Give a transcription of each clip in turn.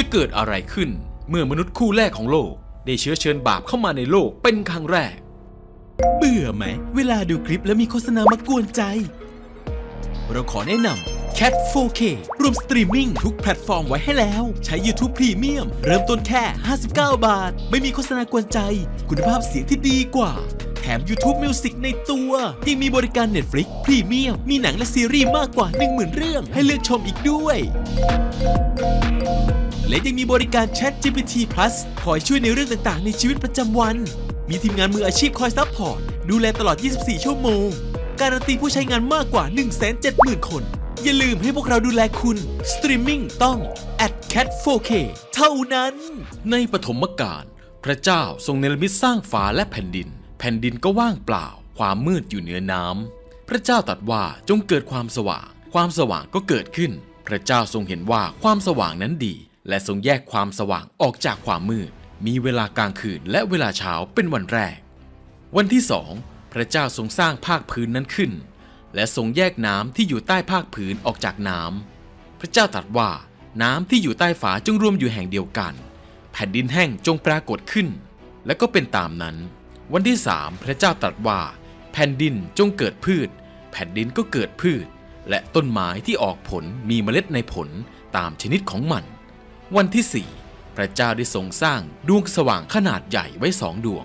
จะเกิดอะไรขึ้น เมื่อมนุษย์คู่แรกของโลก ได้เชื้อเชิญบาปเข้ามาในโลกเป็นครั้งแรก เบื่อไหม เวลาดูคลิปแล้วมีโฆษณามากวนใจ เราขอแนะนำ Cat 4K รวมสตรีมมิ่งทุกแพลตฟอร์มไว้ให้แล้ว ใช้ YouTube Premium เริ่มต้นแค่ 59 บาท ไม่มีโฆษณากวนใจ คุณภาพเสียงที่ดีกว่า แถม YouTube Music ในตัว ยังมีบริการ Netflix Premium มีหนังและซีรีส์มากกว่า 10,000 เรื่อง ให้เลือกชมอีกด้วย และยังมีบริการ Chat GPT Plus คอยช่วยในเรื่องต่างๆ ในชีวิตประจำวัน มีทีมงานมืออาชีพคอยซัพพอร์ต ดูแลตลอด 24 ชั่วโมง การันตีผู้ใช้งานมากกว่า 170,000 คน อย่าลืมให้พวกเราดูแลคุณ สตรีมมิ่งต้อง at cat 4k เท่านั้น ในปฐมกาลพระเจ้าทรงเนรมิตสร้างฟ้าและแผ่นดิน แผ่นดินก็ว่างเปล่า ความมืดอยู่เหนือน้ำ พระเจ้าตรัสว่าจงเกิดความสว่าง ความสว่างก็เกิดขึ้น พระเจ้าทรงเห็นว่าความสว่างนั้นดี และทรงแยกความสว่างออกจากความมืด มีเวลากลางคืนและเวลาเช้าเป็นวันแรก วันที่สองพระเจ้าทรงสร้างภาคพื้นนั้นขึ้น และทรงแยกน้ำที่อยู่ใต้ภาคพื้นออกจากน้ำพระเจ้าตรัสว่าน้ำที่อยู่ใต้ฝาจงรวมอยู่แห่งเดียวกัน แผ่นดินแห้งจงปรากฏขึ้น และก็เป็นตามนั้น วันที่สามพระเจ้าตรัสว่า แผ่นดินจงเกิดพืช แผ่นดินก็เกิดพืช และต้นไม้ที่ออกผลมีเมล็ดในผลตามชนิดของมัน วันที่สี่พระเจ้าได้ทรงสร้างดวงสว่างขนาดใหญ่ไว้สองดวง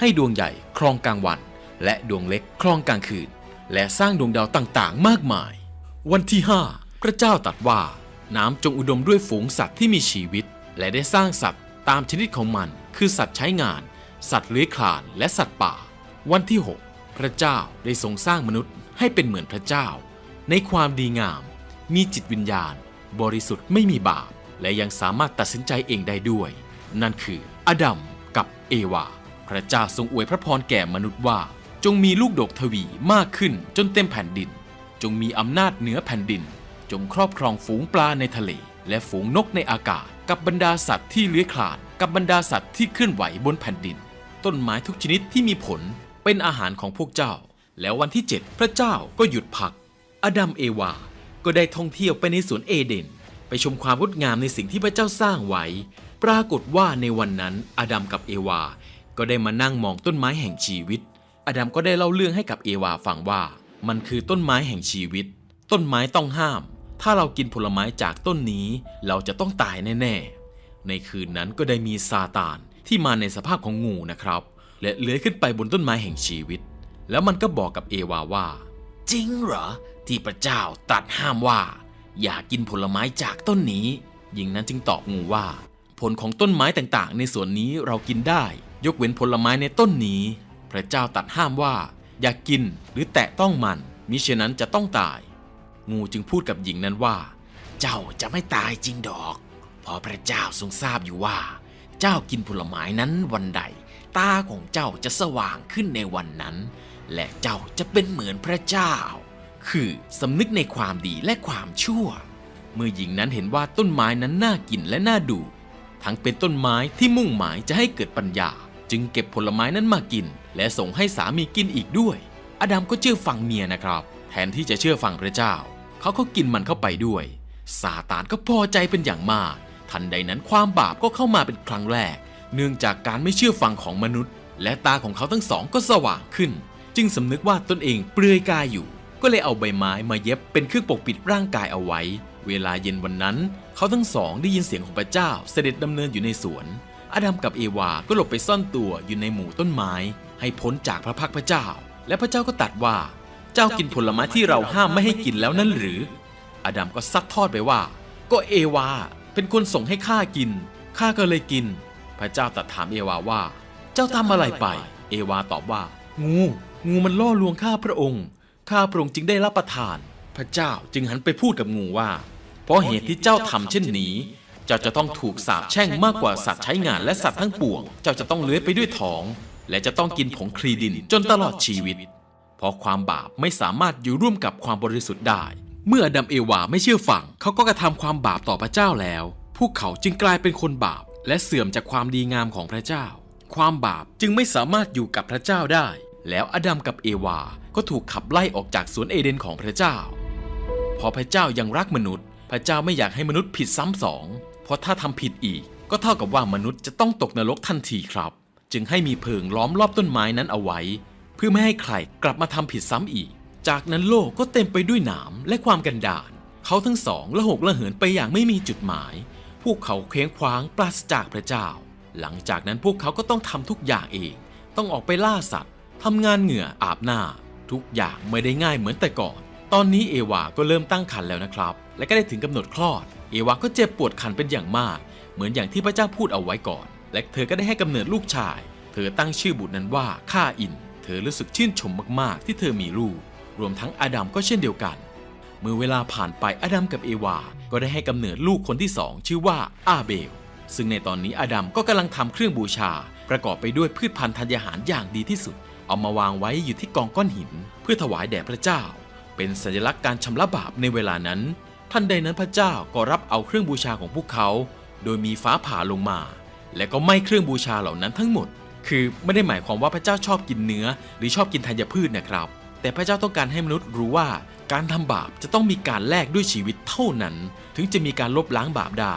ให้ดวงใหญ่ครองกลางวัน และดวงเล็กครองกลางคืน และสร้างดวงดาวต่างๆ มากมาย วันที่ 5 พระเจ้าตรัสว่า น้ำจงอุดมด้วยฝูงสัตว์ที่มีชีวิต และได้สร้างสัตว์ตามชนิดของมัน คือสัตว์ใช้งาน สัตว์เลื้อยคลานและสัตว์ป่า วันที่ 6 พระเจ้าได้ทรงสร้างมนุษย์ให้เป็นเหมือนพระเจ้า ในความดีงาม มีจิตวิญญาณ บริสุทธิ์ไม่มีบาป และยังสามารถตัดสินใจเองได้ด้วย นั่นคืออดัมกับเอวา พระเจ้าทรงอวยพระพรแก่มนุษย์ว่า จงมีลูกดกทวีมากขึ้นจนเต็มแผ่นดิน จงมีอำนาจเหนือแผ่นดิน จงครอบครองฝูงปลาในทะเล และฝูงนกในอากาศ กับบรรดาสัตว์ที่เลื้อยคลานกับบรรดาสัตว์ที่เคลื่อนไหวบนแผ่นดิน ต้นไม้ทุกชนิดที่มีผลเป็นอาหารของพวกเจ้า แล้ววันที่ 7 พระเจ้าก็หยุดพัก อดัมเอวา ก็ได้ท่องเที่ยวไปในสวนเอเดน ไปชมความงดงามในสิ่งที่พระเจ้าสร้างไว้ ปรากฏว่าในวันนั้นอาดัมกับเอวา ก็ได้มานั่งมองต้นไม้แห่งชีวิต อาดัมก็ได้เล่าเรื่องให้กับเอวาฟังว่า มันคือต้นไม้แห่งชีวิต ต้นไม้ต้องห้าม ถ้าเรากินผลไม้จากต้นนี้ เราจะต้องตายแน่ๆ ในคืนนั้นก็ได้มีซาตานที่มาในสภาพของงูนะครับ และเลื้อยขึ้นไปบนต้นไม้แห่งชีวิต แล้วมันก็บอกกับเอวาว่า จริงเหรอที่พระเจ้าตัดห้ามว่า อย่ากินผลไม้จากต้นนี้ หญิงนั้นจึงตอบงูว่า ผลของต้นไม้ต่างๆ ในสวนนี้เรากินได้ ยกเว้นผลไม้ในต้นนี้ พระเจ้าตัดห้ามว่า อย่ากกินหรือแตะต้องมัน มิฉะนั้นจะต้องตาย งูจึงพูดกับหญิงนั้นว่า เจ้าจะไม่ตายจริงดอกเพราะพระเจ้าทรงทราบอยู่ว่า เจ้ากินผลไม้นั้นวันใด ตาของเจ้าจะสว่างขึ้นในวันนั้น และเจ้าจะเป็นเหมือนพระเจ้า คือสำนึกในความดีและความชั่ว เมื่อหญิงนั้นเห็นว่าต้นไม้นั้นน่ากินและน่าดู ทั้งเป็นต้นไม้ที่มุ่งหมายจะให้เกิดปัญญา จึงเก็บผลไม้นั้นมากิน และส่งให้สามีกินอีกด้วย อดัมก็เชื่อฟังเมียนะครับ แทนที่จะเชื่อฟังพระเจ้า เขาก็กินมันเข้าไปด้วยซาตานก็พอใจเป็นอย่างมาก ทันใดนั้นความบาปก็เข้ามาเป็นครั้งแรก เนื่องจากการไม่เชื่อฟังของมนุษย์ และตาของเขาทั้งสองก็สว่างขึ้น จึงสำนึกว่าตนเองเปลือยกายอยู่ ก็เลยเอาใบไม้มาเย็บเป็นเครื่องปกปิดร่างกายเอาไว้ เวลาเย็นวันนั้น เขาทั้งสองได้ยินเสียงของพระเจ้าเสด็จดำเนินอยู่ในสวน อาดัมกับเอวาก็หลบไปซ่อนตัวอยู่ในหมู่ต้นไม้ ให้พ้นจากพระพักพระเจ้า และพระเจ้าก็ตรัสว่า เจ้ากินผลไม้ที่เราห้ามไม่ให้กินแล้วนั่นหรือ อาดัมก็ซัดทอดไปว่า ก็เอวาเป็นคนส่งให้ข้ากินข้าก็เลยกิน พระเจ้าตรัสถามเอวาว่า เจ้าทำอะไรไป เอวาตอบว่า งู งูมันล่อลวงข้าพระองค์ ข้าพระองค์จึงได้รับประทาน พระเจ้าจึงหันไปพูดกับงูว่า เพราะเหตุที่เจ้าทำเช่นนี้ เจ้าจะต้องถูกสาปแช่งมากกว่าสัตว์ใช้งานและสัตว์ทั้งปวง เจ้าจะต้องเลื้อยไปด้วยท้อง และจะต้องกินผงคลีดินจนตลอดชีวิต เพราะความบาปไม่สามารถอยู่ร่วมกับความบริสุทธิ์ได้ เมื่ออดัมเอวาไม่เชื่อฟังเขาก็กระทำความบาปต่อพระเจ้าแล้ว พวกเขาจึงกลายเป็นคนบาป และเสื่อมจากความดีงามของพระเจ้า ความบาปจึงไม่สามารถอยู่กับพระเจ้าได้ แล้วอดัมกับเอวา ก็ถูกขับไล่ออกจากสวนเอเดนของพระเจ้า พอพระเจ้ายังรักมนุษย์ พระเจ้าไม่อยากให้มนุษย์ผิดซ้ำสอง เพราะถ้าทำผิดอีก ก็เท่ากับว่ามนุษย์จะต้องตกนรกทันทีครับ จึงให้มีเพิงล้อมรอบต้นไม้นั้นเอาไว้ เพื่อไม่ให้ใครกลับมาทำผิดซ้ำอีก จากนั้นโลกก็เต็มไปด้วยหนามและความกันดารเขาทั้งสองละหกละเหินไปอย่างไม่มีจุดหมาย พวกเขาเคว้งคว้างปราศจากพระเจ้า หลังจากนั้นพวกเขาก็ต้องทำทุกอย่างเอง ต้องออกไปล่าสัตว์ทำงานเหงื่ออาบหน้า ทุกอย่างไม่ได้ง่ายเหมือนแต่ก่อน ตอนนี้เอวาก็เริ่มตั้งครรภ์แล้วนะครับ และก็ได้ถึงกำหนดคลอด เอวาก็เจ็บปวดคันเป็นอย่างมาก เหมือนอย่างที่พระเจ้าพูดเอาไว้ก่อน และเธอก็ได้ให้กำเนิดลูกชาย เธอตั้งชื่อบุตรนั้นว่าข้าอิน เธอรู้สึกชื่นชมมากๆ ที่เธอมีลูก รวมทั้งอาดัมก็เช่นเดียวกัน เมื่อเวลาผ่านไปอาดัมกับเอวา ก็ได้ให้กำเนิดลูกคนที่สองชื่อว่าอาเบล ซึ่งในตอนนี้อาดัมก็กำลังทำเครื่องบูชา ประกอบไปด้วยพืชพันธุ์ธัญญาหารอย่างดีที่สุด เอามาวางไว้อยู่ที่กองก้อนหิน เพื่อถวายแด่พระเจ้า เป็นสัญลักษณ์การชำระบาปในเวลานั้นทันใดนั้นพระเจ้าก็รับเอาเครื่องบูชาของพวกเขา โดยมีฟ้าผ่าลงมา และก็ไหม้เครื่องบูชาเหล่านั้นทั้งหมด คือไม่ได้หมายความว่าพระเจ้าชอบกินเนื้อ หรือชอบกินธัญพืชนะครับ แต่พระเจ้าต้องการให้มนุษย์รู้ว่าการทำบาปจะต้องมีการแลกด้วยชีวิตเท่านั้น ถึงจะมีการลบล้างบาปได้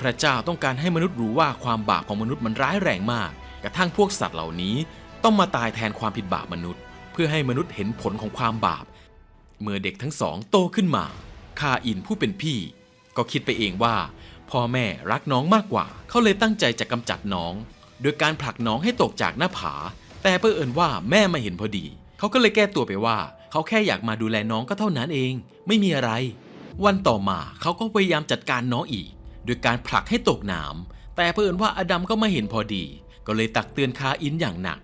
พระเจ้าต้องการให้มนุษย์รู้ว่าความบาปของมนุษย์มันร้ายแรงมาก กระทั่งพวกสัตว์เหล่านี้ ต้องมาตายแทนความผิดบาปมนุษย์ เพื่อให้มนุษย์เห็นผลของความบาป เมื่อเด็กทั้งสองโตขึ้นมาคาอินผู้เป็นพี่ ก็คิดไปเองว่า พ่อแม่รักน้องมากกว่า เขาเลยตั้งใจจะกำจัดน้อง โดยการผลักน้องให้ตกจากหน้าผา แต่เพื่อเอิญว่าแม่มาเห็นพอดี เขาก็เลยแก้ตัวไปว่า เขาแค่อยากมาดูแลน้องก็เท่านั้นเอง ไม่มีอะไร วันต่อมาเขาก็พยายามจัดการน้องอีก โดยการผลักให้ตกน้ำแต่เพื่อเอิญว่าอดัมก็มาเห็นพอดี ก็เลยตักเตือนคาอินอย่างหนัก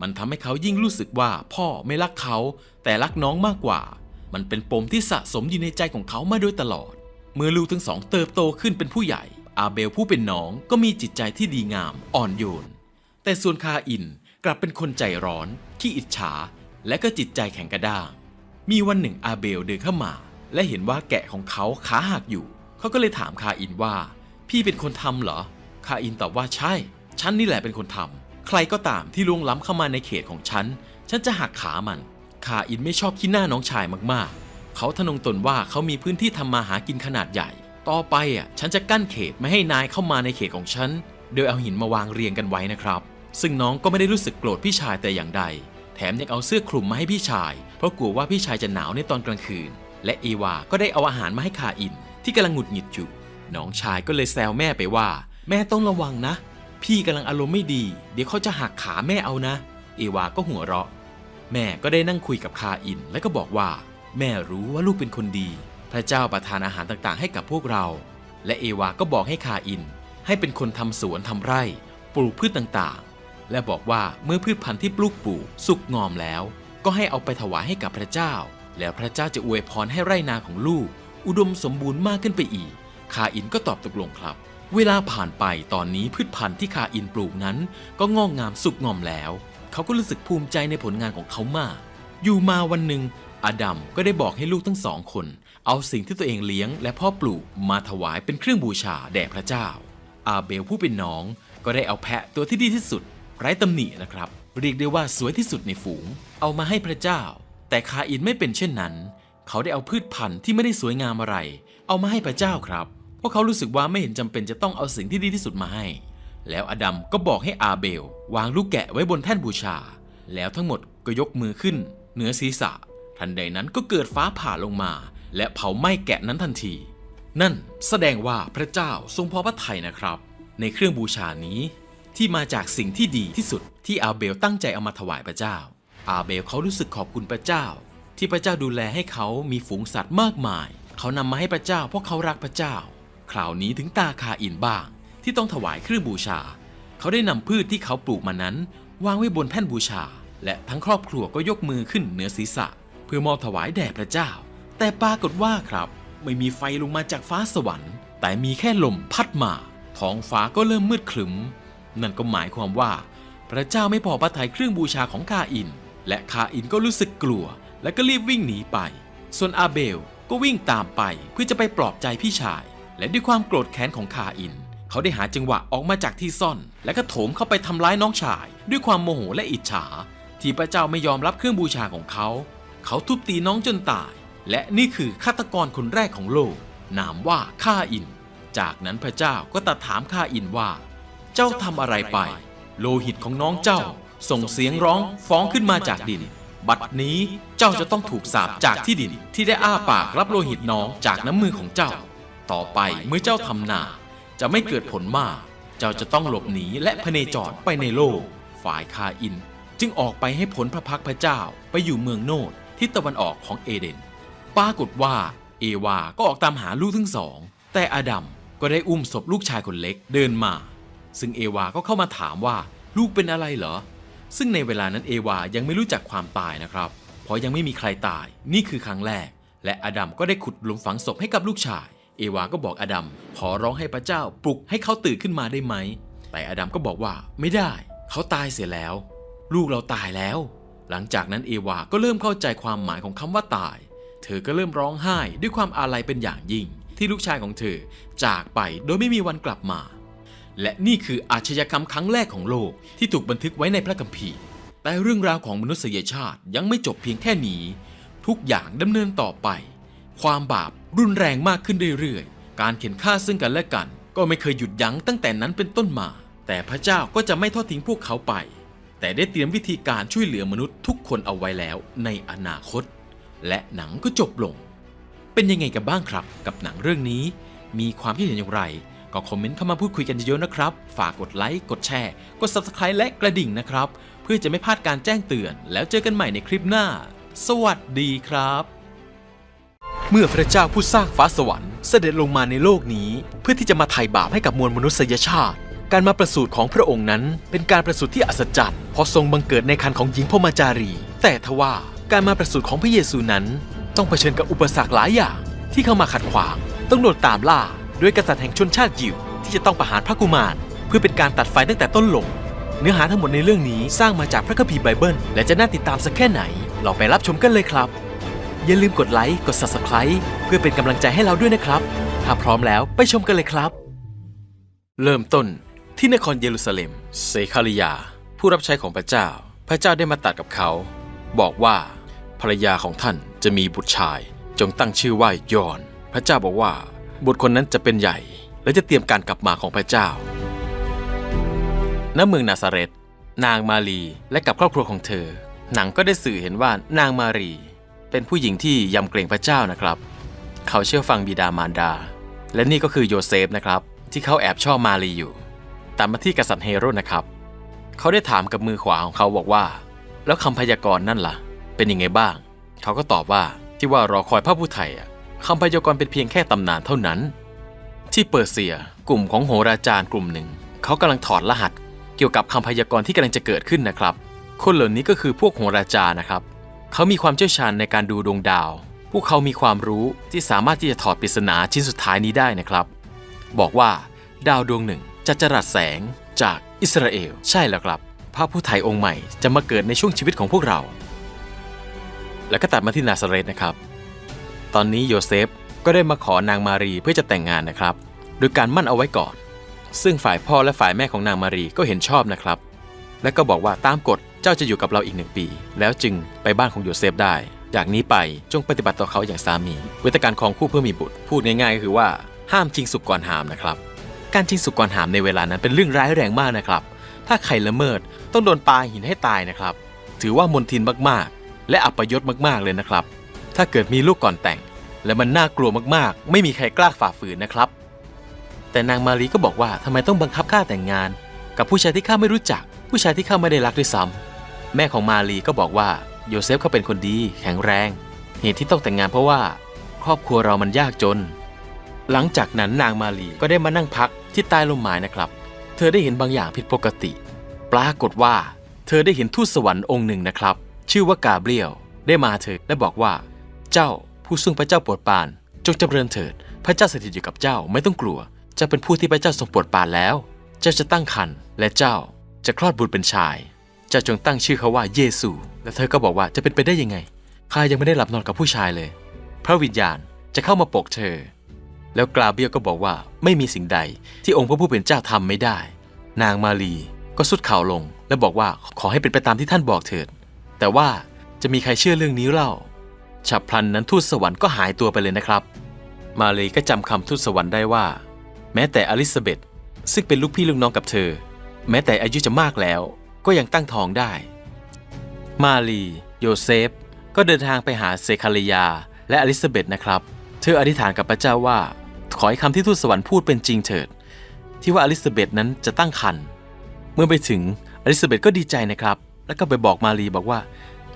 มันทำให้เขายิ่งรู้สึกว่าพ่อไม่รักเขา แต่รักน้องมากกว่า มันเป็นปมที่สะสมอยู่ในใจของเขามาโดยตลอด เมื่อลูกทั้งสองเติบโตขึ้นเป็นผู้ใหญ่ อาเบลผู้เป็นน้องก็มีจิตใจที่ดีงามอ่อนโยน แต่ส่วนคาอินกลับเป็นคนใจร้อนขี้อิจฉา และก็จิตใจแข็งกระด้าง มีวันหนึ่งอาเบลเดินเข้ามา และเห็นว่าแกะของเขาขาหักอยู่ เขาก็เลยถามคาอินว่า พี่เป็นคนทำเหรอ คาอินตอบว่าใช่ ฉันนี่แหละเป็นคนทำ ใครก็ตามที่ล่วงล้ำเข้ามาในเขตของฉัน ฉันจะหักขามันคาอินไม่ชอบขี้หน้าน้องชายมากๆ เขาทะนงตนว่าเขามีพื้นที่ทำมาหากินขนาดใหญ่ ต่อไปอะฉันจะกั้นเขตไม่ให้นายเข้ามาในเขตของฉัน โดยเอาหินมาวางเรียงกันไว้นะครับ ซึ่งน้องก็ไม่ได้รู้สึกโกรธพี่ชายแต่อย่างใด แถมยังเอาเสื้อคลุมมาให้พี่ชาย เพราะกลัวว่าพี่ชายจะหนาวในตอนกลางคืน และเอวาก็ได้เอาอาหารมาให้คาอิน ที่กำลังหงุดหงิดอยู่ น้องชายก็เลยแซวแม่ไปว่า แม่ต้องระวังนะ พี่กำลังอารมณ์ไม่ดี เดี๋ยวเขาจะหักขาแม่เอานะ เอวาก็หัวเราะ แม่ก็ได้นั่งคุยกับคาอิน และก็บอกว่า แม่รู้ว่าลูกเป็นคนดี พระเจ้าประทานอาหารต่างๆ ให้กับพวกเรา และเอวาก็บอกให้คาอิน ให้เป็นคนทำสวนทำไร่ ปลูกพืชต่างๆ และบอกว่าเมื่อพืชพันธุ์ที่ปลูกปลูกสุกงอมแล้ว ก็ให้เอาไปถวายให้กับพระเจ้า แล้วพระเจ้าจะอวยพรให้ไร่นาของลูก อุดมสมบูรณ์มากขึ้นไปอีก คาอินก็ตอบตกลงครับ เวลาผ่านไปตอนนี้พืชพันธุ์ที่คาอินปลูกนั้น ก็งอกงามสุกงอมแล้ว เขาก็รู้สึกภูมิใจในผลงานของเขามาก อยู่มาวันหนึ่งอดัมก็ได้บอกให้ลูกทั้งสองคน เอาสิ่งที่ตัวเองเลี้ยง และพ่อปลูกมาถวายเป็นเครื่องบูชาแด่พระเจ้า อาเบลผู้เป็นน้องก็ได้เอาแพะตัวที่ดีที่สุด ไร้ตำหนินะครับ เรียกได้ว่าสวยที่สุดในฝูง เอามาให้พระเจ้า แต่คาอินไม่เป็นเช่นนั้น เขาได้เอาพืชพันธุ์ที่ไม่ได้สวยงามอะไร เอามาให้พระเจ้าครับ ราะเขารู้สึกว่าไม่เห็นจำเป็นจะต้องเอาสิ่งที่ดีที่สุดมาให้ แล้วอดัมก็บอกให้อาเบล วางลูกแกะไว้บนแท่นบูชา แล้วทั้งหมดก็ยกมือขึ้น เหนือศีรษะ ทันใดนั้นก็เกิดฟ้าผ่าลงมา และเผาไหม้แกะนั้นทันที นั่นแสดงว่าพระเจ้าทรงพอพระทัยนะครับ ในเครื่องบูชานี้ ที่มาจากสิ่งที่ดีที่สุดที่อาเบลตั้งใจเอามาถวายพระเจ้า อาเบลเขารู้สึกขอบคุณพระเจ้า ที่พระเจ้าดูแลให้เขามีฝูงสัตว์มากมาย เขานำมาให้พระเจ้าเพราะเขารักพระเจ้า คราวนี้ถึงตาคาอินบ้าง ที่ต้องถวายเครื่องบูชา เขาได้นำพืชที่เขาปลูกมานั้น วางไว้บนแท่นบูชา และทั้งครอบครัวก็ยกมือขึ้นเหนือศีรษะ เพื่อมอบถวายแด่พระเจ้า แต่ปรากฏว่าครับ ไม่มีไฟลงมาจากฟ้าสวรรค์ แต่มีแค่ลมพัดมาท้องฟ้าก็เริ่มมืดครึ้ม นั่นก็หมายความว่า พระเจ้าไม่พอพระทัยเครื่องบูชาของคาอิน และคาอินก็รู้สึกกลัว และก็รีบวิ่งหนีไป ส่วนอาเบลก็วิ่งตามไปเพื่อจะไปปลอบใจพี่ชาย และด้วยความโกรธแค้นของคาอิน เขาได้หาจังหวะออกมาจากที่ซ่อน และก็โถมเข้าไปทำร้ายน้องชาย ด้วยความโมโหและอิจฉา ที่พระเจ้าไม่ยอมรับเครื่องบูชาของเขา เขาทุบตีน้องจนตาย และนี่คือฆาตกรคนแรกของโลก นามว่าคาอิน จากนั้นพระเจ้าก็ตรัดถามข้าอินว่า เจ้าทำอะไรไป โลหิตของน้องเจ้า ส่งเสียงร้องฟ้องขึ้นมาจากดินบัดนี้เจ้าจะต้องถูกสาปจากที่ดินที่ได้อ้าปากรับโลหิตน้องจากน้ำมือของเจ้า ต่อไปเมื่อเจ้าทำนา จะไม่เกิดผลมาก เจ้าจะต้องหลบหนีและพเนจรไปในโลก ฝ่ายคาอิน จึงออกไปให้ผลพระพักพระเจ้าไปอยู่เมืองโนดที่ตะวันออกของเอเดน ปรากฏว่า เอวาก็ออกตามหาลูกทั้งสอง แต่อาดัมก็ได้อุ้มศพลูกชายคนเล็กเดินมา ซึ่งเอวาก็เข้ามาถามว่าลูกเป็นอะไรเหรอ ซึ่งในเวลานั้นเอวายังไม่รู้จักความตายนะครับ เพราะยังไม่มีใครตาย นี่คือครั้งแรก และอดัมก็ได้ขุดหลุมฝังศพให้กับลูกชาย เอวาก็บอกอดัมขอร้องให้พระเจ้าปลุกให้เขาตื่นขึ้นมาได้ไหม แต่อดัมก็บอกว่าไม่ได้ เขาตายเสียแล้ว ลูกเราตายแล้ว หลังจากนั้นเอวาก็เริ่มเข้าใจความหมายของคำว่าตาย เธอก็เริ่มร้องไห้ด้วยความอาลัยเป็นอย่างยิ่ง ที่ลูกชายของเธอจากไปโดยไม่มีวันกลับมา และนี่คืออาชญากรรมครั้งแรกของโลกที่ถูกบันทึกไว้ในพระคัมภีร์ แต่เรื่องราวของมนุษยชาติยังไม่จบเพียงแค่นี้ ทุกอย่างดำเนินต่อไป ความบาป รุนแรงมากขึ้นเรื่อยๆ การเข็นฆ่าซึ่งกันและกัน ก็ไม่เคยหยุดยั้งตั้งแต่นั้นเป็นต้นมา แต่พระเจ้าก็จะไม่ทอดทิ้งพวกเขาไป แต่ได้เตรียมวิธีการช่วยเหลือมนุษย์ทุกคนเอาไว้แล้วในอนาคต และหนังก็จบลง เป็นยังไงกันบ้างครับ กับหนังเรื่องนี้ มีความคิดเห็นอย่างไร ก็คอมเมนต์เข้ามาพูดคุยกันเยอะๆนะครับ ฝากกดไลค์กดแชร์กด Subscribe และกระดิ่งนะครับ เพื่อจะไม่พลาดการแจ้งเตือน แล้วเจอกันใหม่ในคลิปหน้า สวัสดีครับ เมื่อพระเจ้าผู้สร้างฟ้าสวรรค์เสด็จลงมาในโลกนี้ เพื่อที่จะมาไถ่บาปให้กับมวลมนุษยชาติ การมาประสูติของพระองค์นั้น เป็นการประสูติที่อัศจรรย์เพราะทรงบังเกิดในคันของหญิงพมจารี แต่ทว่าการมาประสูติของพระเยซูนั้น ต้องเผชิญกับอุปสรรคหลายอย่าง ที่เข้ามาขัดขวาง ต้องโดนตามล่าด้วยกษัตริย์แห่งชนชาติยิวที่จะต้องประหารพระกุมาร เพื่อเป็นการตัดไฟตั้งแต่ต้นลมเนื้อหาทั้งหมดในเรื่องนี้สร้างมาจากพระคัมภีร์ไบเบิล และจะน่าติดตามสักแค่ไหนลองไปรับชมกันเลยครับ อย่าลืมกดไลค์กด Subscribe เพื่อเป็นกำลังใจให้เราด้วยนะครับ ถ้าพร้อมแล้วไปชมกันเลยครับ เริ่มต้นที่นครเยรูซาเล็มเซคาริยา ผู้รับใช้ของพระเจ้า พระเจ้าได้มาตัดกับเขา บอกว่าภรรยาของท่านจะมีบุตรชาย จงตั้งชื่อว่ายอน พระเจ้าบอกว่า บุตรคนนั้นจะเป็นใหญ่ และจะเตรียมการกลับมาของพระเจ้าณเมืองนาซาเรตนางมารีและกับครอบครัวของเธอ หนังก็ได้สื่อเห็นว่านางมารี เป็นผู้หญิงที่ยำเกรงพระเจ้านะครับ เขาเชื่อฟังบิดามารดา และนี่ก็คือโยเซฟนะครับ ที่เขาแอบชอบมารีอยู่ ตามมาที่กษัตริย์เฮโรดนะครับ เขาได้ถามกับมือขวาของเขาบอกว่า แล้วคำพยากรณ์นั่นล่ะ เป็นยังไงบ้าง เขาก็ตอบว่าที่ว่ารอคอยพระผู้ไทยอะคำพยากรณ์เป็นเพียงแค่ตำนานเท่านั้น ที่เปอร์เซียกลุ่มของโหราจารย์กลุ่มหนึ่ง เขากำลังถอดรหัส เกี่ยวกับคำพยากรณ์ที่กำลังจะเกิดขึ้นนะครับ คนเหล่านี้ก็คือพวกโหราจารย์นะครับ เขามีความเชี่ยวชาญในการดูดวงดาว พวกเขามีความรู้ที่สามารถที่จะถอดปริศนาชิ้นสุดท้ายนี้ได้นะครับ บอกว่า ดาวดวงหนึ่งจะจรัสแสงจากอิสราเอล ใช่แล้วครับ พระผู้ไทยองค์ใหม่จะมาเกิดในช่วงชีวิตของพวกเรา แล้วก็ตัดมาที่นาซาเรตนะครับ ตอนนี้โยเซฟก็ได้มาขอนางมารีเพื่อจะแต่งงานนะครับ โดยการมั่นเอาไว้ก่อน ซึ่งฝ่ายพ่อและฝ่ายแม่ของนางมารีก็เห็นชอบนะครับ และก็บอกว่าตามกฎ จ้าจะอยู่กับเราอีกหนึ่งปี แล้วจึงไปบ้านของโยเซฟได้ จากนี้ไปจงปฏิบัติต่อเขาอย่างสามีเวทการของคู่เพื่อมีบุตร พูดง่ายๆก็คือว่าห้ามชิงสุกก่อนหามนะครับ การชิงสุกก่อนหามในเวลานั้นเป็นเรื่องร้ายแรงมากนะครับ ถ้าใครละเมิดต้องโดนปาหินให้ตายนะครับ ถือว่ามนทินมากๆ และอัปยศมากๆเลยนะครับ ถ้าเกิดมีลูกก่อนแต่ง และมันน่ากลัวมากๆ ไม่มีใครกล้าฝ่าฝืนนะครับ แต่นางมารีก็บอกว่าทำไมต้องบังคับข้าแต่งงาน กับผู้ชายที่ข้าไม่รู้จัก ผู้ชายที่ข้าไม่ได้รักด้วยซ้ำ แม่ของมารีก็บอกว่าโยเซฟเขาเป็นคนดีแข็งแรง เหตุที่ต้องแต่งงานเพราะว่า ครอบครัวเรามันยากจน หลังจากนั้นนางมารีก็ได้มานั่งพักที่ใต้ร่มไม้นะครับ เธอได้เห็นบางอย่างผิดปกติ ปรากฏว่า เธอได้เห็นทูตสวรรค์องค์หนึ่งนะครับ ชื่อว่ากาเบรียลได้มาเธอและบอกว่า เจ้าผู้ซึ่งพระเจ้าโปรดปาน จงจำเริญเถิด พระเจ้าสถิตอยู่กับเจ้าไม่ต้องกลัวจะเป็นผู้ที่พระเจ้าทรงโปรดปานแล้ว เจ้าจะตั้งครรภ์และเจ้าจะคลอดบุตรเป็นชาย จ้าจงตั้งชื่อเขาว่าเยซู และเธอก็บอกว่าจะเป็นไปได้ยังไงข้ายังไม่ได้หลับนอนกับผู้ชายเลย พระวิญญาณจะเข้ามาปกเธอ แล้วกราเบียก็บอกว่าไม่มีสิ่งใดที่องค์พระผู้เป็นเจ้าทำไม่ได้ นางมารีก็สุดข่าวลง และบอกว่าขอให้เป็นไปตามที่ท่านบอกเถิด แต่ว่าจะมีใครเชื่อเรื่องนี้เล่า ฉับพลันนั้นทูตสวรรค์ก็หายตัวไปเลยนะครับ มารีก็จำคำทูตสวรรค์ได้ว่า แม้แต่อลิซาเบธซึ่งเป็นลูกพี่ลูกน้องกับเธอ แม้แต่อายุจะมากแล้ว ก็ยังตั้งท้องได้ มารีโยเซฟ ก็เดินทางไปหาเซคาริยา และอลิซาเบธนะครับ เธออธิษฐานกับพระเจ้าว่า ขอให้คำที่ทูตสวรรค์พูดเป็นจริงเถิด ที่ว่าอลิซาเบธนั้นจะตั้งครรภ์เมื่อไปถึงอลิซาเบธก็ดีใจนะครับ แล้วก็ไปบอกมารีบอกว่า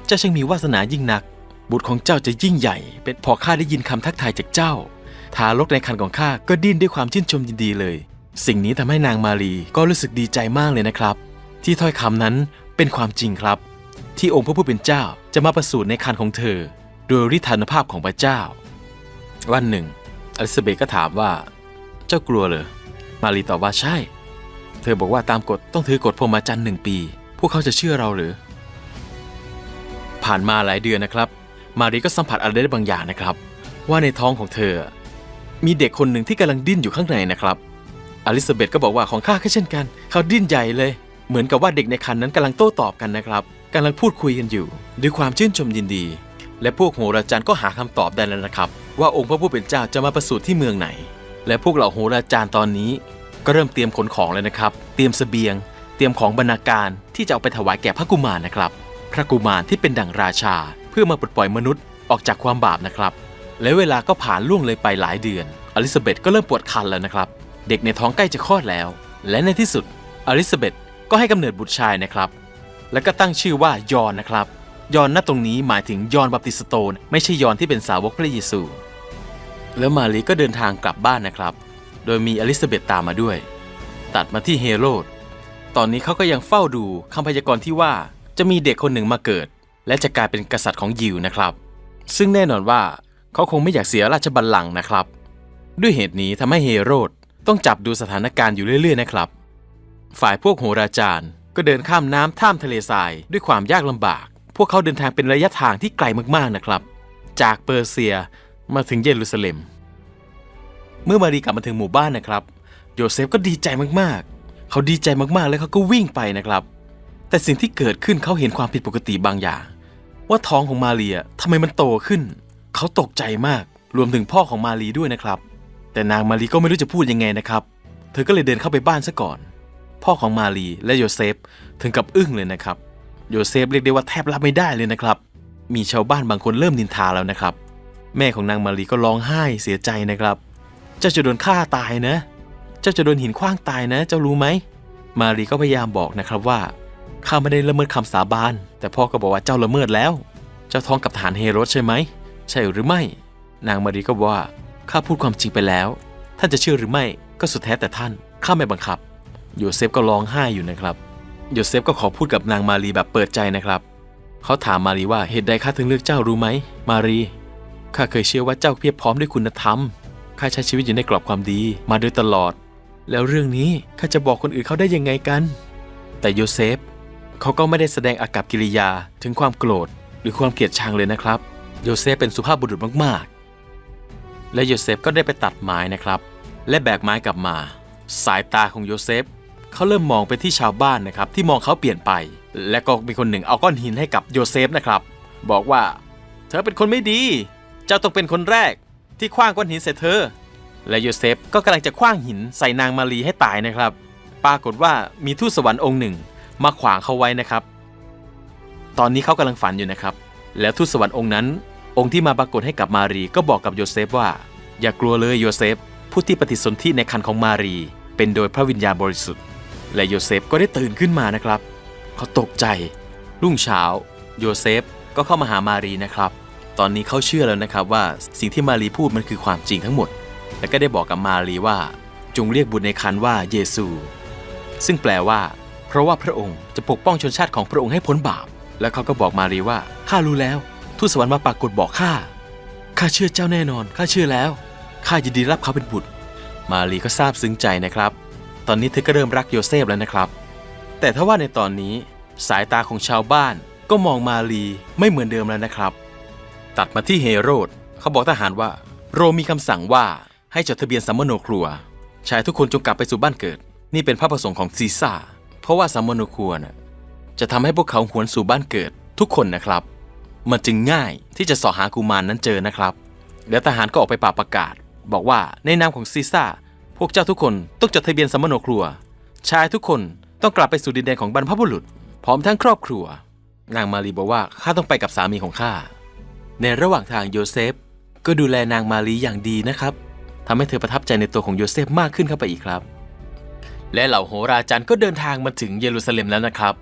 เจ้าช่างมีวาสนายิ่งนัก บุตรของเจ้าจะยิ่งใหญ่ เป็นพอข้าได้ยินคำทักทายจากเจ้า ทารกในครรภ์ของข้าก็ดิ้นด้วยความชื่นชมยินดีเลย สิ่งนี้ทำให้นางมารีก็รู้สึกดีใจมากเลยนะครับ ที่ถ้อยคำนั้นเป็นความจริงครับ ที่องค์พระผู้เป็นเจ้าจะมาประสูติในครรภ์ของเธอ โดยฤทธานุภาพของพระเจ้า วันหนึ่งอลิซาเบธก็ถามว่า เจ้ากลัวเหรอมารีตอบว่าใช่ เธอบอกว่าตามกฎต้องถือกฎพรหมจรรย์หนึ่งปี พวกเขาจะเชื่อเราหรือ ผ่านมาหลายเดือนนะครับ มารีก็สัมผัสอะไรได้บางอย่างนะครับ ว่าในท้องของเธอ มีเด็กคนหนึ่งที่กำลังดิ้นอยู่ข้างในนะครับอลิซาเบธก็บอกว่าของข้าก็เช่นกัน เขาดิ้นใหญ่เลย เหมือนกับว่าเด็กในครรภ์นั้นกำลังโต้ตอบกันนะครับกำลังพูดคุยกันอยู่ ด้วยความชื่นชมยินดี และพวกโหราจารย์ก็หาคำตอบได้แล้วนะครับ ว่าองค์พระผู้เป็นเจ้าจะมาประสูติที่เมืองไหน และพวกเหล่าโหราจารย์ตอนนี้ ก็เริ่มเตรียมขนของเลยนะครับ เตรียมเสบียง เตรียมของบรรณาการที่จะเอาไปถวายแก่พระกุมารนะครับ พระกุมารที่เป็นดั่งราชา เพื่อมาปลดปล่อยมนุษย์ออกจากความบาปนะครับ และเวลาก็ผ่านล่วงเลยไปหลายเดือน อลิซาเบธก็เริ่มปวดคันแล้วนะครับ เด็กในท้องใกล้จะคลอดแล้ว และในที่สุดอลิซาเบธ ก็ให้กำเนิดบุตรชายนะครับ แล้วก็ตั้งชื่อว่ายอนนะครับ ยอนณตรงนี้หมายถึงยอนบัพติสโตน ไม่ใช่ยอนที่เป็นสาวกพระเยซู แล้วมารีก็เดินทางกลับบ้านนะครับ โดยมีอลิซาเบธตามมาด้วย ตัดมาที่เฮโรด ตอนนี้เขาก็ยังเฝ้าดูคำพยากรณ์ที่ว่าจะมีเด็กคนหนึ่งมาเกิด และจะกลายเป็นกษัตริย์ของยิวนะครับ ซึ่งแน่นอนว่าเขาคงไม่อยากเสียราชบัลลังก์นะครับ ด้วยเหตุนี้ทำให้เฮโรดต้องจับดูสถานการณ์อยู่เรื่อยๆนะครับ ฝ่ายพวกโหราจารย์ ก็เดินข้ามน้ำท่ามทะเลทรายด้วยความยากลำบาก พวกเขาเดินทางเป็นระยะทางที่ไกลมากๆนะครับ จากเปอร์เซียมาถึงเยรูซาเล็ม เมื่อมารีกลับมาถึงหมู่บ้านนะครับ โยเซฟก็ดีใจมากๆ เขาดีใจมากๆ แล้วเขาก็วิ่งไปนะครับ แต่สิ่งที่เกิดขึ้นเขาเห็นความผิดปกติบางอย่าง ว่าท้องของมารีอะทำไมมันโตขึ้น เขาตกใจมาก รวมถึงพ่อของมารีด้วยนะครับ แต่นางมารีก็ไม่รู้จะพูดยังไงนะครับ เธอก็เลยเดินเข้าไปบ้านซะก่อน พ่อของมารีและโยเซฟถึงกับอึ้งเลยนะครับ โยเซฟเรียกได้ว่าแทบรับไม่ได้เลยนะครับ มีชาวบ้านบางคนเริ่มนินทาแล้วนะครับ แม่ของนางมารีก็ร้องไห้เสียใจนะครับ เจ้าจะโดนฆ่าตายนะ เจ้าจะโดนหินขว้างตายนะ เจ้ารู้ไหม มารีก็พยายามบอกนะครับว่าข้าไม่ได้ละเมิดคำสาบาน แต่พ่อก็บอกว่าเจ้าละเมิดแล้ว เจ้าท้องกับทหารเฮโรดใช่ไหม ใช่หรือไม่ นางมารีก็บอกว่าข้าพูดความจริงไปแล้ว ท่านจะเชื่อหรือไม่ก็สุดแท้แต่ท่าน ข้าไม่บังคับ โยเซฟก็ร้องไห้อยู่นะครับโยเซฟก็ขอพูดกับนางมารีแบบเปิดใจนะครับเขาถามมารีว่าเหตุใดข้าถึงเลือกเจ้ารู้ไหม มารีข้าเคยเชื่อว่าเจ้าเพียบพร้อมด้วยคุณธรรมข้าใช้ชีวิตอยู่ในกรอบความดีมาโดยตลอด แล้วเรื่องนี้ข้าจะบอกคนอื่นเขาได้ยังไงกัน แต่โยเซฟเขาก็ไม่ได้แสดงอากับกิริยาถึงความโกรธ หรือความเกลียดชังเลยนะครับ โยเซฟเป็นสุภาพบุรุษมากๆ และโยเซฟก็ได้ไปตัดไม้นะครับ และแบกไม้กลับมา สายตาของโยเซฟ เขาเริ่มมองไปที่ชาวบ้านนะครับที่มองเขาเปลี่ยนไป และก็มีคนหนึ่งเอาก้อนหินให้กับโยเซฟนะครับบอกว่า เธอเป็นคนไม่ดี เจ้าต้องเป็นคนแรกที่คว้างก้อนหินใส่เธอ และโยเซฟก็กำลังจะคว้างหินใส่นางมารีให้ตายนะครับ ปรากฏว่ามีทูตสวรรค์องค์หนึ่งมาขวางเขาไว้นะครับ ตอนนี้เขากำลังฝันอยู่นะครับ แล้วทูตสวรรค์องค์นั้น องค์ที่มาปรากฏให้กับมารีก็บอกกับโยเซฟว่า อย่ากลัวเลยโยเซฟผู้ที่ปฏิสนธิในคันของมารี เป็นโดยพระวิญญาณบริสุทธิ์ และโยเซฟก็ได้ตื่นขึ้นมานะครับ เขาตกใจ รุ่งเช้า โยเซฟก็เข้ามาหามารีนะครับ ตอนนี้เขาเชื่อแล้วนะครับว่าสิ่งที่มารีพูดมันคือความจริงทั้งหมด และก็ได้บอกกับมารีว่า จงเรียกบุตรในคันว่าเยซู ซึ่งแปลว่า เพราะว่าพระองค์จะปกป้องชนชาติของพระองค์ให้พ้นบาป แล้วเขาก็บอกมารีว่าข้ารู้แล้ว ทูตสวรรค์มาปรากฏบอกข้าข้าเชื่อเจ้าแน่นอนข้าเชื่อแล้วข้ายินดีรับเขาเป็นบุตร มารีก็ซาบซึ้งใจนะครับ ตอนนี้เธอก็เริ่มรักโยเซฟแล้วนะครับ แต่ถ้าว่าในตอนนี้สายตาของชาวบ้านก็มองมารีไม่เหมือนเดิมแล้วนะครับ ตัดมาที่เฮโรดเขาบอกทหารว่า โรมีคำสั่งว่าให้จดทะเบียนสัมมโนครัว ชายทุกคนจงกลับไปสู่บ้านเกิด นี่เป็นพระประสงค์ของซีซ่า เพราะว่าสัมมโนครัวน่ะจะทำให้พวกเขาหวนสู่บ้านเกิดทุกคนนะครับ มันจึงง่ายที่จะสอหากุมารนั้นเจอนะครับ แล้วทหารก็ออกไปป่าประกาศ บอกว่าในนามของซีซ่า พวกเจ้าทุกคนต้องจดทะเบียนสมโนครัว ชายทุกคนต้องกลับไปสู่ดินแดนของบรรพบุรุษ พร้อมทั้งครอบครัว นางมารีบอกว่าข้าต้องไปกับสามีของข้า ในระหว่างทางโยเซฟ ก็ดูแลนางมารีอย่างดีนะครับทำให้เธอประทับใจในตัวของโยเซฟมากขึ้นเข้าไปอีกครับ และเหล่าโหราจารย์ก็เดินทางมาถึงเยรูซาเล็มแล้วนะครับ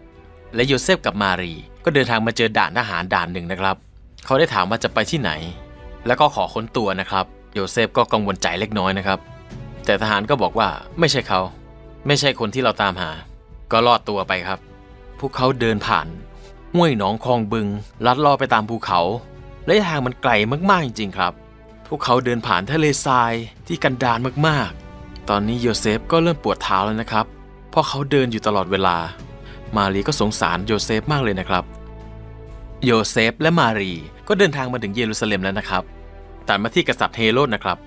และโยเซฟกับมารีก็เดินทางมาเจอด่านทหารด่านหนึ่งนะครับ เขาได้ถามว่าจะไปที่ไหน แล้วก็ขอค้นตัวนะครับ โยเซฟก็กังวลใจเล็กน้อยนะครับ แต่ทหารก็บอกว่าไม่ใช่เขา ไม่ใช่คนที่เราตามหา ก็รอดตัวไปครับ พวกเขาเดินผ่านห้วยหนองคลองบึง ลัดลอไปตามภูเขาและทางมันไกลมากๆจริง ๆ ครับ พวกเขาเดินผ่านทะเลทรายที่กันดารมากๆ ตอนนี้โยเซฟก็เริ่มปวดเท้าแล้วนะครับ เพราะเขาเดินอยู่ตลอดเวลา มารีก็สงสารโยเซฟมากเลยนะครับ โยเซฟและมารีก็เดินทางมาถึงเยรูซาเล็มแล้วนะครับ ตัดมาที่กษัตริย์เฮโรดนะครับ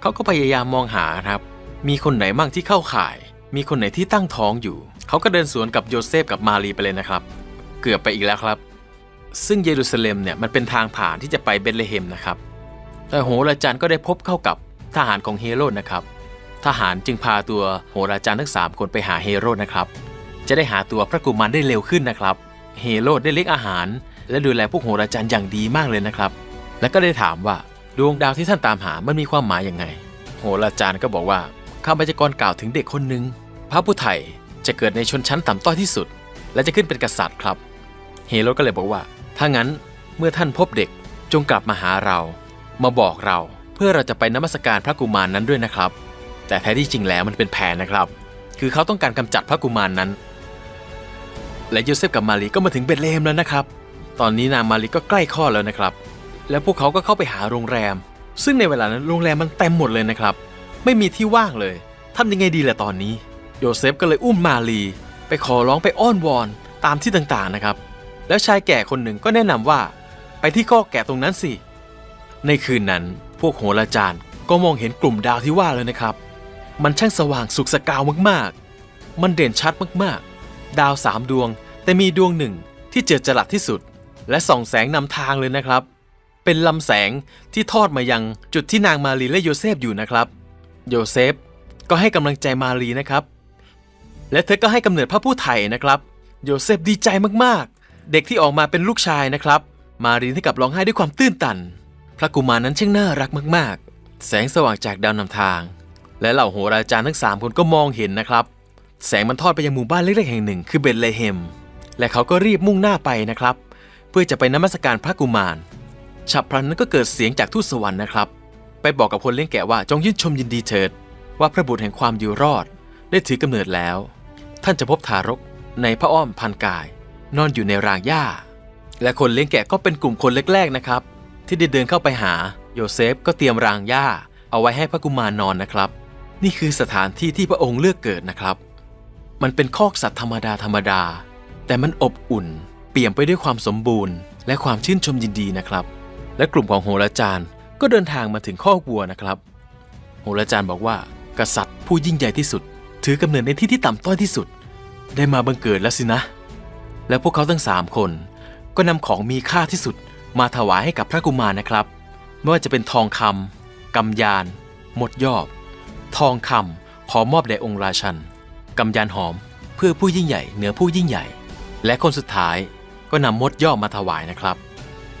เขาก็พยายามมองหาครับ มีคนไหนมั่งที่เข้าข่าย มีคนไหนที่ตั้งท้องอยู่ เขาก็เดินสวนกับโยเซฟกับมารีไปเลยนะครับ เกือบไปอีกแล้วครับ ซึ่งเยรูซาเล็มเนี่ยมันเป็นทางผ่านที่จะไปเบธเลเฮมนะครับ แต่โหราจารย์ก็ได้พบเข้ากับทหารของเฮโรดนะครับ ทหารจึงพาตัวโหราจารย์ทั้งสามคนไปหาเฮโรดนะครับ จะได้หาตัวพระกุมารได้เร็วขึ้นนะครับ เฮโรดได้เลี้ยงอาหาร และดูแลพวกโหราจารย์อย่างดีมากเลยนะครับ และก็ได้ถามว่า ดวงดาวที่ท่านตามหามันมีความหมายยังไง โหราจารย์ก็บอกว่าข้าพเจ้ากรกล่าวถึงเด็กคนหนึ่งพระผู้ไถ่จะเกิดในชนชั้นต่ำต้อยที่สุด และจะขึ้นเป็นกษัตริย์ครับ เฮโรก็เลยบอกว่า ถ้างั้นเมื่อท่านพบเด็กจงกลับมาหาเรา มาบอกเราเพื่อเราจะไปนมัสการพระกุมารนั้นด้วยนะครับ แต่แท้ที่จริงแล้วมันเป็นแผนนะครับ คือเขาต้องการกำจัดพระกุมารนั้น และโยเซฟกับมารีก็มาถึงเบธเลมแล้วนะครับ ตอนนี้นางมารีก็ใกล้คลอดแล้วนะครับ แล้วพวกเขาก็เข้าไปหาโรงแรม ซึ่งในเวลานั้นโรงแรมมันเต็มหมดเลยนะครับ ไม่มีที่ว่างเลยทำยังไงดีล่ะตอนนี้โยเซฟก็เลยอุ้มมารีไปขอร้องไปอ้อนวอนตามที่ต่างๆนะครับ แล้วชายแก่คนหนึ่งก็แนะนำว่า ไปที่ข้อแกะตรงนั้นสิ ในคืนนั้นพวกโหราจารย์ก็มองเห็นกลุ่มดาวที่ว่าเลยนะครับ มันช่างสว่างสุกสกาวมากๆ มันเด่นชัดมากๆ ดาวสามดวงแต่มีดวงหนึ่งที่เจิดจรัสที่สุด และส่องแสงนำทางเลยนะครับ เป็นลำแสงที่ทอดมายังจุดที่นางมารีและโยเซฟอยู่นะครับ โยเซฟก็ให้กำลังใจมารีนะครับ และเธอก็ให้กำเนิดพระผู้ไถ่นะครับ โยเซฟดีใจมากๆ เด็กที่ออกมาเป็นลูกชายนะครับ มารีที่กับร้องไห้ด้วยความตื้นตัน พระกุมารนั้นช่างน่ารักมาก ๆ แสงสว่างจากดาวนำทาง และเหล่าโหราจารย์ทั้งสามคนก็มองเห็นนะครับ แสงมันทอดไปยังหมู่บ้านเล็กๆแห่งหนึ่ง คือเบธเลเฮม และเขาก็รีบมุ่งหน้าไปนะครับ เพื่อจะไปนมัสการพระกุมาร ฉับพลันนั้นก็เกิดเสียงจากทูตสวรรค์นะครับ ไปบอกกับคนเลี้ยงแกะว่าจงยื่นชมยินดีเถิด ว่าพระบุตรแห่งความอยู่รอด ได้ถือกำเนิดแล้ว ท่านจะพบทารกในพระอ้อมพันกาย นอนอยู่ในรางหญ้า และคนเลี้ยงแกะก็เป็นกลุ่มคนแรกๆนะครับ ที่ได้เดินเข้าไปหาโยเซฟก็เตรียมรางหญ้า เอาไว้ให้พระกุมารนอนนะครับ นี่คือสถานที่ที่พระองค์เลือกเกิดนะครับ มันเป็นคอกสัตว์ธรรมดาธรรมดา แต่มันอบอุ่น เปี่ยมไปด้วยความสมบูรณ์ และความชื่นชมยินดีนะครับ และกลุ่มของโหราจารย์ก็เดินทางมาถึงคอกวัวนะครับ โหราจารย์บอกว่า กษัตริย์ผู้ยิ่งใหญ่ที่สุด ถือกำเนิดในที่ที่ต่ำต้อยที่สุด ได้มาบังเกิดแล้วสินะ และพวกเขาทั้งสามคน ก็นำของมีค่าที่สุดมาถวายให้กับพระกุมารนะครับ ไม่ว่าจะเป็นทองคำกำยาน หมดยอบ ทองคำขอมอบแด่องค์ราชันกำยานหอมเพื่อผู้ยิ่งใหญ่เหนือผู้ยิ่งใหญ่ และคนสุดท้ายก็นำมดยอบมาถวายนะครับ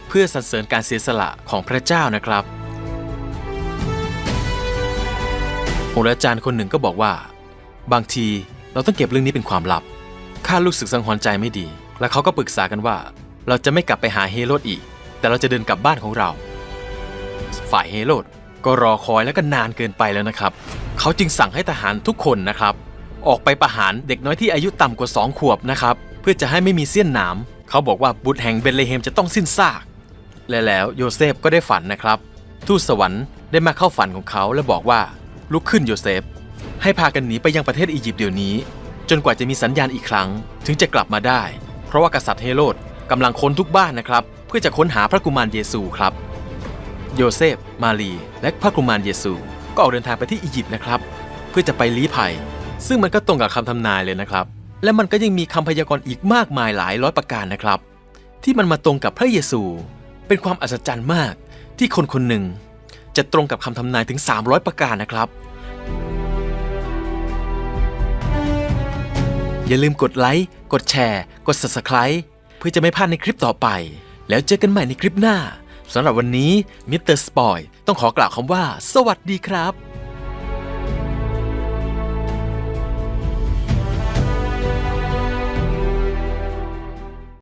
เพื่อสรรเสริญการเสียสละของพระเจ้านะครับโหราจารย์คนหนึ่งก็บอกว่า บางทีเราต้องเก็บเรื่องนี้เป็นความลับข้ารู้สึกสังหรณ์ใจไม่ดี และเขาก็ปรึกษากันว่า เราจะไม่กลับไปหาเฮโรดอีก แต่เราจะเดินกลับบ้านของเรา ฝ่ายเฮโรดก็รอคอยแล้วก็นานเกินไปแล้วนะครับ เขาจึงสั่งให้ทหารทุกคนนะครับ ออกไปประหารเด็กน้อยที่อายุต่ำกว่า 2 ขวบนะครับ เพื่อจะให้ไม่มีเสี้ยนหนาม เขาบอกว่าบุตรแห่งเบธเลเฮมจะต้องสิ้นซาก และแล้วโยเซฟก็ได้ฝันนะครับ ทูตสวรรค์ได้มาเข้าฝันของเขาและบอกว่าลุกขึ้นโยเซฟ ให้พากันหนีไปยังประเทศอียิปต์เดี๋ยวนี้ จนกว่าจะมีสัญญาณอีกครั้ง ถึงจะกลับมาได้ เพราะว่ากษัตริย์เฮโรดกำลังค้นทุกบ้านนะครับ เพื่อจะค้นหาพระกุมารเยซูครับ โยเซฟ มารี และพระกุมารเยซู ก็ออกเดินทางไปที่อียิปต์นะครับ เพื่อจะไปลี้ภัย ซึ่งมันก็ตรงกับคำทำนายเลยนะครับ และมันก็ยังมีคำพยากรณ์อีกมากมายหลายร้อยประการนะครับ ที่มันมาตรงกับพระเยซู เป็นความอัศจรรย์มากที่คนคนหนึ่ง จะตรงกับคำทำนายถึง 300 ประการนะครับ อย่าลืมกดไลค์ กดแชร์ กด Subscribe เพื่อจะไม่พลาดในคลิปต่อไป แล้วเจอกันใหม่ในคลิปหน้าสำหรับวันนี้มิสเตอร์สปอยต้องขอกล่าวคำว่า สวัสดีครับ